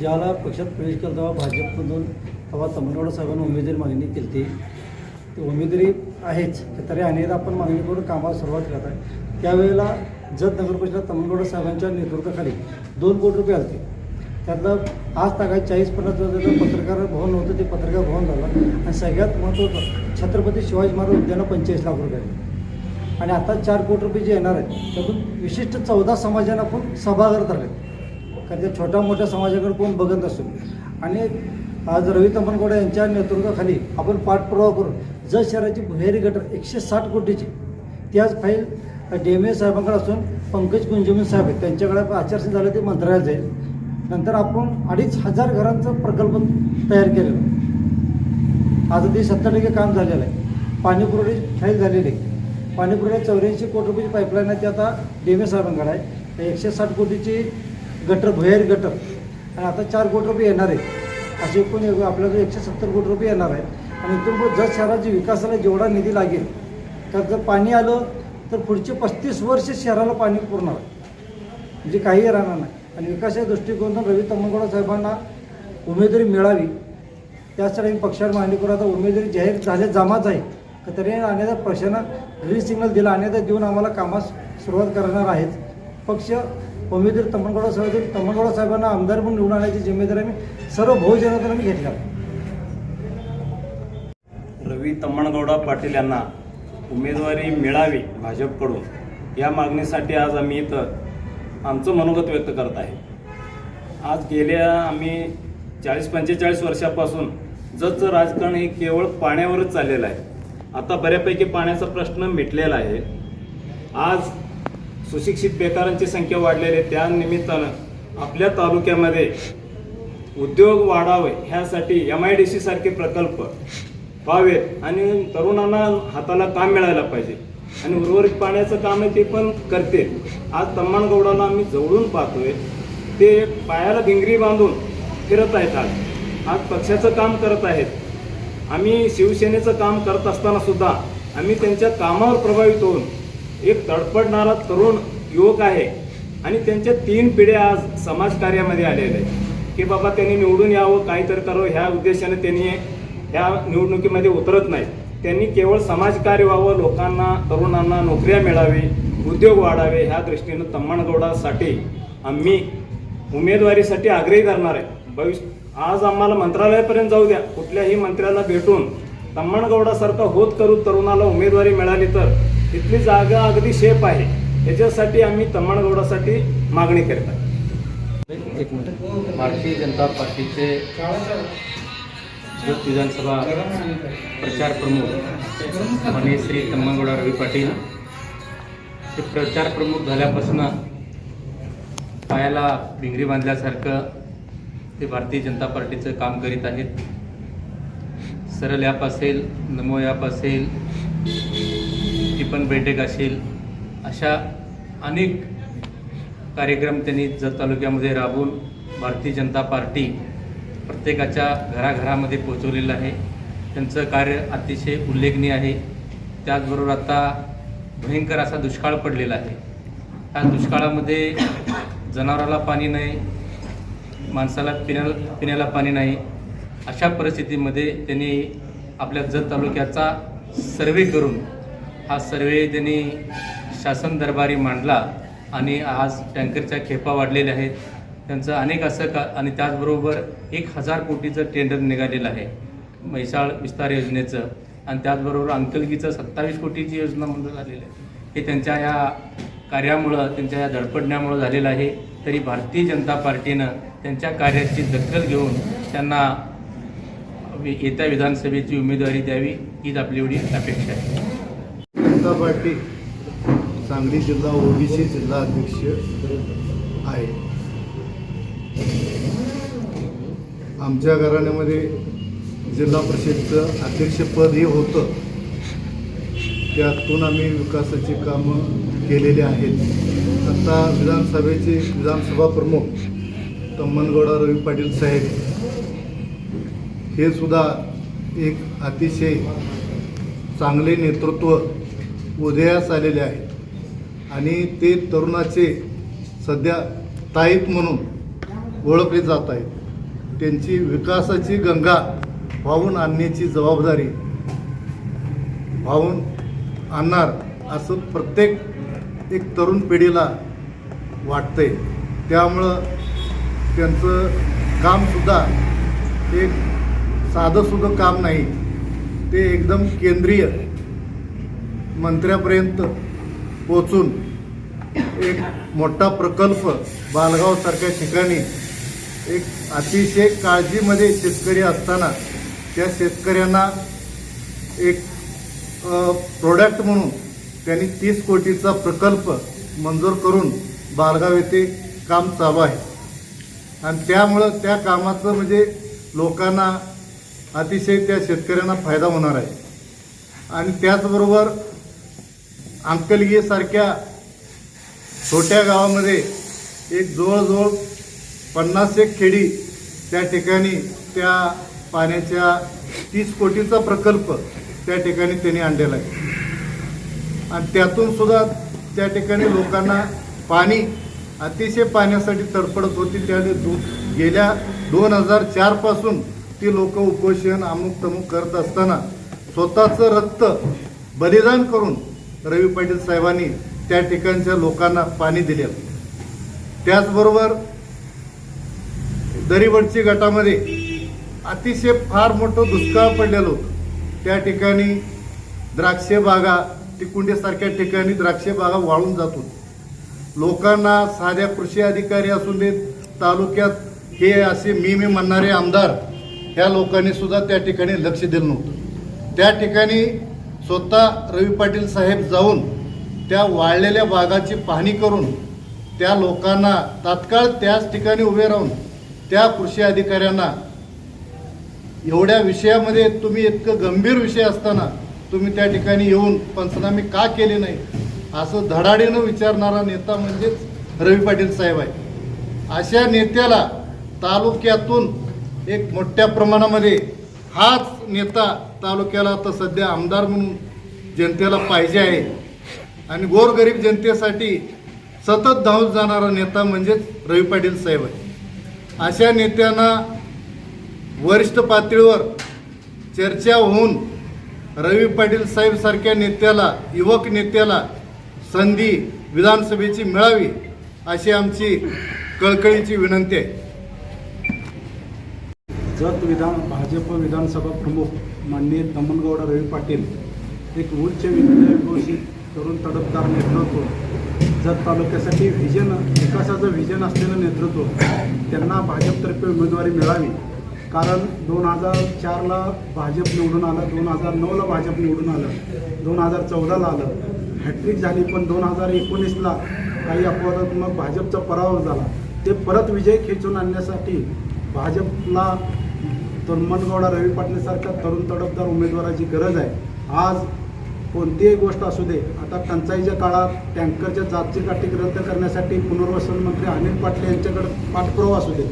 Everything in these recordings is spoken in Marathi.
ज्याला पक्षात प्रवेश केला तेव्हा भाजपमधून तेव्हा तमिळनाडू साहेबांना उमेदवारी मागणी केली होती. ती उमेदवारी आहेच तरी अनेकदा आपण मागणी करून कामाला सुरुवात करत आहे. त्यावेळेला जत नगर परिषद तमिळनाडू साहेबांच्या नेतृत्वाखाली दोन कोटी रुपये आले त्यातलं आज तागा चाळीस पन्नास वर्षाचं पत्रकार भवन होतं ते पत्रकार भवन झालं. आणि सगळ्यात महत्त्वाचं छत्रपती शिवाजी महाराज उद्यानं पंचेचाळीस लाख रुपये आणि आता चार कोटी रुपये जे येणार आहेत त्यातून विशिष्ट चौदा समाजांना आपण सभागृह धरले कारण त्या छोट्या मोठ्या समाजाकडे कोण बघत असतो आणि आज रवी तंबनगोडे यांच्या नेतृत्वाखाली आपण पाठपुरावा करून जत शहराची भुहेरी गटर एकशे साठ कोटीची ती आज फाईल डी एम ए साहेबांकडे असून पंकज कुंजमिन साहेब आहेत. त्यांच्याकडे आचारसंहिता झालं ते मंत्रालयात जाईल. नंतर आपण अडीच हजार घरांचा प्रकल्प तयार केलेला आज ते सत्तर टक्के काम झालेलं आहे. पाणीपुरवठी फाईल झालेली आहे. पाणीपुरवठ्यात चौऱ्याऐंशी कोटी रुपयाची पाईपलाईन आहे ती आता डी एम ए साहेबांकडे आहे. एकशे साठ कोटीची गटर भुयारी गटर. आणि आता चार कोटी रुपये येणार आहे असे एकूण एक- आपल्याकडे एकशे सत्तर कोटी रुपये येणार आहेत. आणि इथून जर जत शहराच्या विकासाला जेवढा निधी लागेल तर जर पाणी आलं तर पुढचे पस्तीस वर्ष शहराला पाणी पुरणार आहे. म्हणजे काहीही राहणार नाही. आणि विकासाच्या दृष्टिकोनातून रवी तम्मगोडा साहेबांना उमेदवारी मिळावी. त्यासाठी आम्ही पक्षावर मागणी करू. आता उमेदवारी जाहीर झाले जमाच आहे. तर तरी अनेकदा पक्षानं ग्रीन सिग्नल दिला. अनेकदा देऊन आम्हाला कामास सुरुवात करणार आहेत. पक्ष उमेदवार तम्मनगौडा साहेब तम्मनगौडा साहेबांना आमदार म्हणून निवडून आण्याची जिम्मेदारी आम्ही सर्व बहुजनातून आम्ही घेतल्या रवी तम्मणगौडा पाटील यांना उमेदवारी मिळावी भाजपकडून. या मागणीसाठी आज आम्ही इथं आमचं मनोगत व्यक्त करत आहे. आज गेल्या आम्ही चाळीस पंचेचाळीस वर्षापासून जसं राजकारण हे केवळ पाण्यावरच चाललेलं आहे आता बऱ्यापैकी पाण्याचा प्रश्न मिटलेला आहे. आज सुशिक्षित बेकारांची संख्या वाढलेली आहे. त्या निमित्तानं आपल्या तालुक्यामध्ये उद्योग वाढावे ह्यासाठी एम आय डी सी सारखे प्रकल्प व्हावेत आणि तरुणांना हाताला काम मिळायला पाहिजे. आणि उर्वरित पाण्याचं काम आहे ते पण करते आज तम्मानगौडाला आम्ही जवळून पाहतोय. ते पायाला भिंगरी बांधून फिरत आहेत आज. आज पक्षाचं काम करत आहेत. आम्ही शिवसेनेचं काम करत असताना सुद्धा आम्ही त्यांच्या कामावर प्रभावित होऊन एक तडपडणारा तरुण युवक आहे. आणि त्यांच्या तीन पिढ्या आज समाजकार्यामध्ये आलेल्या आहेत. की बाबा त्यांनी निवडून यावं काहीतरी करावं ह्या उद्देशाने त्यांनी ह्या निवडणुकीमध्ये उतरत नाहीत. त्यांनी केवळ समाजकार्य व्हावं लोकांना तरुणांना नोकऱ्या मिळावी उद्योग वाढावे ह्या दृष्टीनं तम्माणगौडासाठी आम्ही उमेदवारीसाठी आग्रही करणार आहे. भविष्य आज आम्हाला मंत्रालयापर्यंत जाऊ द्या. कुठल्याही मंत्र्याला भेटून तम्मानगौडासारखा होत करू तरुणाला उमेदवारी मिळाली तर तिथली जागा अगदी शेप आहे. याच्यासाठी आम्ही तमाणगौडासाठी मागणी करत आहे. एक मिनिट. भारतीय जनता पार्टीचे जत विधानसभा प्रचार प्रमुख माने श्री तम्मनगौडा रवी पाटील ते प्रचार प्रमुख झाल्यापासून पायाला भिंगरी बांधल्यासारखं ते भारतीय जनता पार्टीचं काम करीत आहेत. सरळ ॲप असेल नमो ॲप असेल टिपन बैठक असेल अशा अनेक कार्यक्रम त्यांनी जत तालुक्यामध्ये राबवून भारतीय जनता पार्टी प्रत्येकाच्या घराघरामध्ये पोहोचवलेलं आहे. त्यांचं कार्य अतिशय उल्लेखनीय आहे. त्याचबरोबर आता भयंकर असा दुष्काळ पडलेला आहे. त्या दुष्काळामध्ये जनावराला पाणी नाही माणसाला पिण्याला पिण्याला पाणी नाही. अशा परिस्थितीमध्ये त्यांनी आपल्या जत तालुक्याचा सर्वे करून हा सर्वे त्यांनी शासन दरबारी मांडला आणि आज टँकरच्या खेपा वाढलेल्या आहेत त्यांचं अनेक असं का आणि त्याचबरोबर एक हजार कोटीचं टेंडर निघालेलं आहे म्हैसाळ विस्तार योजनेचं. आणि त्याचबरोबर अंकलगीचं सत्तावीस कोटीची योजना मंजूर झालेली आहे. हे त्यांच्या या कार्यामुळं त्यांच्या या धडपडण्यामुळं झालेलं आहे. तरी भारतीय जनता पार्टीनं त्यांच्या कार्याची दखल घेऊन त्यांना येत्या विधानसभेची उमेदवारी द्यावी हीच आपली एवढी अपेक्षा आहे. जनता पाटील सांगली जिल्हा ओबीसी जिल्हा अध्यक्ष आहे. आमच्या घराण्यामध्ये जिल्हा परिषदचं अध्यक्षपद हे होतं. त्यातून आम्ही विकासाची कामं केलेली आहेत. आता विधानसभेचे विधानसभा प्रमुख तम्मनगौडा रवी पाटील साहेब हे सुद्धा एक अतिशय चांगले नेतृत्व उदयास आलेले आहे आणि ते तरुणाचे सध्या ताईत म्हणून ओळखले जात आहेत. त्यांची विकासाची गंगा वाहून आणण्याची जबाबदारी वाहून आणणार असं प्रत्येक एक तरुण पिढीला वाटतंय. त्यामुळं त्यांचं कामसुद्धा एक साधंसुद्धा काम नाही. ते एकदम केंद्रीय मंत्र्यापर्यंत पोचून एक मोठा प्रकल्प बालगावसारख्या ठिकाणी एक अतिशय काळजीमध्ये शेतकरी असताना त्या शेतकऱ्यांना एक प्रोडक्ट म्हणून त्यांनी तीस कोटीचा प्रकल्प मंजूर करून बालगाव येथे काम चालू आहे. आणि त्यामुळं त्या कामाचं म्हणजे लोकांना अतिशय त्या शेतकऱ्यांना फायदा होणार आहे. आणि त्याचबरोबर अंकलगीसारख्या छोट्या गावामध्ये एक जवळजवळ पन्नास एक खेडी त्या ठिकाणी त्या पाण्याच्या तीस कोटीचा प्रकल्प त्या ठिकाणी त्यांनी आणलेला आहे. आणि त्यातून सुद्धा त्या ठिकाणी लोकांना पाणी अतिशय पाण्यासाठी तडफडत होती. त्या दो गेल्या दोन हजार चारपासून ती लोक उपोषण अमुक तमुक करत असताना स्वतःचं रक्त बलिदान करून रवी पाटील साहेबांनी त्या ठिकाणच्या लोकांना पाणी दिले. त्याचबरोबर दरीवडची गटामध्ये अतिशय फार मोठं दुष्काळ पडलेलं होतं. त्या ठिकाणी द्राक्षे बागा तिकुंडेसारख्या ठिकाणी द्राक्षे बागा वाळून जात लोकांना साध्या कृषी अधिकारी असून देत तालुक्यात हे असे मी मी म्हणणारे आमदार ह्या लोकांनी सुद्धा त्या ठिकाणी लक्ष दिलं नव्हतं. त्या ठिकाणी स्वतः रवी पाटील साहेब जाऊन त्या वाळलेल्या बागाची पाहणी करून त्या लोकांना तात्काळ त्याच ठिकाणी उभे राहून त्या कृषी अधिकाऱ्यांना एवढ्या विषयामध्ये तुम्ही इतकं गंभीर विषय असताना तुम्ही त्या ठिकाणी येऊन पंचनामे का केले नाही असं धडाडीनं विचारणारा नेता म्हणजेच रवी पाटील साहेब आहे. अशा नेत्याला तालुक्यातून एक मोठ्या प्रमाणामध्ये हाच नेता तालुक्याला आता सध्या आमदार म्हणून जनतेला पाहिजे आहे. आणि गोरगरीब जनतेसाठी सतत धावत जाणारा नेता म्हणजेच रवी पाटील साहेब आहे अशा नेत्यांना वरिष्ठ पातळीवर चर्चा होऊन रवी पाटील साहेबसारख्या नेत्याला युवक नेत्याला संधी विधानसभेची मिळावी अशी आमची कळकळीची विनंती आहे. जत विधान भाजप विधानसभा प्रमुख माननीय दमनगौडा रवी पाटील एक उच्च विद्याघोषित तरुण तडफदार नेतृत्व. जत तालुक्यासाठी व्हिजन विकासाचं व्हिजन असलेलं नेतृत्व. त्यांना भाजपतर्फे उमेदवारी मिळावी. कारण दोन हजार चारला भाजप निवडून आलं दोन हजार नऊला भाजप निवडून आलं दोन हजार चौदाला आलं. हॅट्रिक झाली पण दोन हजार एकोणीसला काही अपवादात्मक भाजपचा पराभव झाला. ते परत विजय खेचून आणण्यासाठी भाजपला तन्मनगौडा रवी पाटलीसारख्या तरुण तडफदार उमेदवाराची गरज आहे. आज कोणतीही गोष्ट असू दे आता टंचाईच्या काळात टँकरच्या जातची काठी रद्द करण्यासाठी पुनर्वसन मंत्री अनिल पाटील यांच्याकडे पाठपुरावा असू दे.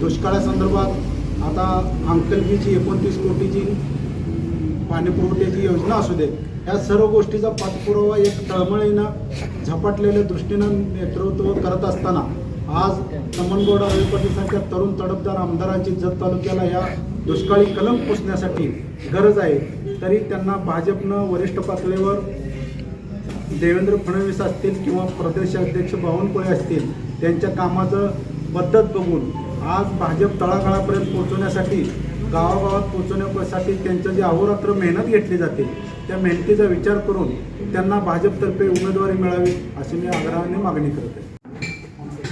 दुष्काळासंदर्भात आता अंकलबीची एकोणतीस कोटीची पाणीपुरवठ्याची योजना असू दे या सर्व गोष्टीचा पाठपुरावा एक तळमळीनं झपाटलेल्या दृष्टीनं नेतृत्व करत असताना आज तमनगौडा रवी पाटीलसारख्या तरुण तडफदार आमदारांची जत तालुक्याला या दुष्काळी कलम पुसण्यासाठी गरज आहे. तरी त्यांना भाजपनं वरिष्ठ पातळीवर देवेंद्र फडणवीस असतील किंवा प्रदेशाध्यक्ष बावनकुळे असतील त्यांच्या कामाचं पद्धत बघून आज भाजप तळागाळापर्यंत पोहोचवण्यासाठी गावागावात पोहोचवण्यासाठी त्यांचं जे अहोरात्र मेहनत घेतली जाते त्या मेहनतीचा विचार करून त्यांना भाजपतर्फे उमेदवारी मिळावी अशी मी आग्रहाने मागणी करते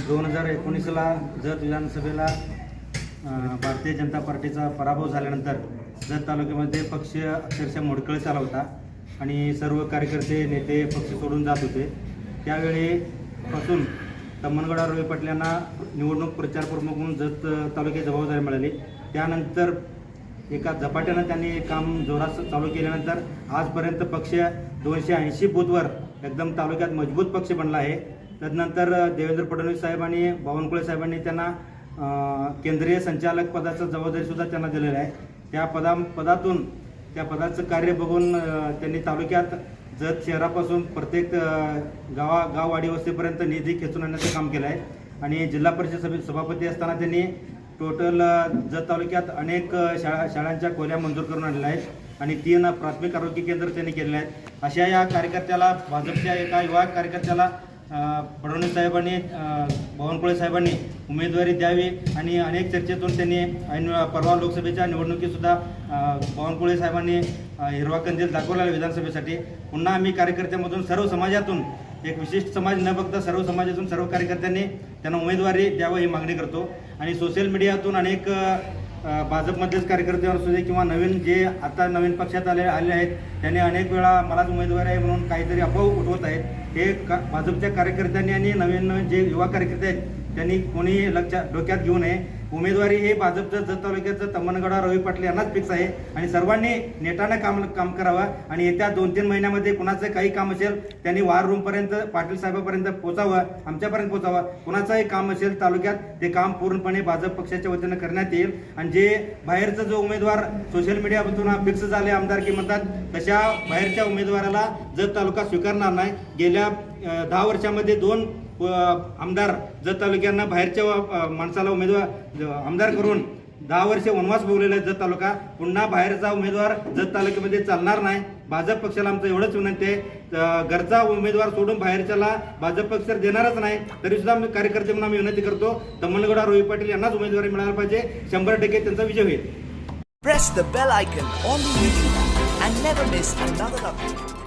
दोन हजार एकोणीसला जत विधानसभेला भारतीय जनता पार्टीचा पराभव झाल्यानंतर जत तालुक्यामध्ये पक्ष अक्षरशः मोडकळ चाला होता आणि सर्व कार्यकर्ते नेते पक्ष सोडून जात होते. त्यावेळीपासून तम्मनगडा रवी पाटील यांना निवडणूक प्रचारप्रमुख म्हणून जत तालुक्यात जबाबदारी मिळाली. त्यानंतर एका झपाट्यानं त्यांनी काम जोरात चालू केल्यानंतर आजपर्यंत पक्ष दोनशे ऐंशी बूथवर एकदम तालुक्यात मजबूत पक्ष बनला आहे. तदनंतर देवेंद्र फडणवीस साहेब आणि बावनकुळे साहेबांनी त्यांना केंद्रीय संचालक पदाचं जबाबदारीसुद्धा त्यांना दिलेलं आहे. त्या पदा पदातून त्या पदाचं कार्य बघून त्यांनी तालुक्यात जत शहरापासून प्रत्येक अं, गावा गाववाडी वस्तीपर्यंत निधी खेचून आणण्याचं काम केलं आहे. आणि जिल्हा परिषद सभे सभापती असताना त्यांनी टोटल जत तालुक्यात अनेक शाळा शाळांच्या खोल्या मंजूर करून आणलेल्या आहेत आणि तीन प्राथमिक आरोग्य केंद्र त्यांनी केलेले आहेत. अशा या कार्यकर्त्याला भाजपच्या एका युवा कार्यकर्त्याला फडणवीस साहेबांनी बावनकुळे साहेबांनी उमेदवारी द्यावी आणि अनेक चर्चेतून त्यांनी ऐन परवा लोकसभेच्या निवडणुकीतसुद्धा बावनकुळे साहेबांनी हिरवा कंदील दाखवला विधानसभेसाठी. पुन्हा आम्ही कार्यकर्त्यामधून सर्व समाजातून एक विशिष्ट समाज न बघता सर्व समाजातून सर्व कार्यकर्त्यांनी त्यांना उमेदवारी द्यावं ही मागणी करतो. आणि सोशल मीडियातून अनेक भाजपमधलेच कार्यकर्ते असू दे किंवा नवीन जे आता नवीन पक्षात आले आले आहेत त्यांनी अनेक वेळा मलाच उमेदवार आहे म्हणून काहीतरी अफवा उठवत आहेत. हे का भाजपच्या कार्यकर्त्यांनी आणि नवीन नवीन जे युवा कार्यकर्ते आहेत त्यांनी कोणी लक्षात डोक्यात घेऊ नये. उमेदवारी हे भाजपचं जत तालुक्याचं तमनगडा रवी पाटील यांनाच फिक्स आहे. आणि सर्वांनी नेटानं काम काम करावं. आणि येत्या दोन तीन महिन्यामध्ये कुणाचं काही काम असेल त्यांनी वार रूमपर्यंत पाटील साहेबापर्यंत पोचावं आमच्यापर्यंत पोचावं. कुणाचंही काम असेल तालुक्यात ते काम पूर्णपणे भाजप पक्षाच्या वतीनं करण्यात येईल. आणि जे बाहेरचा जो उमेदवार सोशल मीडियामधून फिक्स झाले आमदारकी म्हणतात तशा बाहेरच्या उमेदवाराला जत तालुका स्वीकारणार नाही. गेल्या दहा वर्षामध्ये दोन आमदार जत तालुक्यांना बाहेरच्या माणसाला उमेदवार आमदार करून दहा वर्ष वनवास भोगलेला आहे जत तालुका पुन्हा बाहेरचा उमेदवार जत तालुक्यामध्ये चालणार नाही. भाजप पक्षाला आमचं एवढंच विनंती आहे. घरचा उमेदवार सोडून बाहेरच्याला भाजप पक्ष तर देणारच नाही तरी सुद्धा आम्ही कार्यकर्ते म्हणून आम्ही विनंती करतो तम्मनगडा रोहित पाटील यांनाच उमेदवारी मिळायला पाहिजे. शंभर टक्के त्यांचा विजय होईल. Press the bell icon on the YouTube and never miss another update.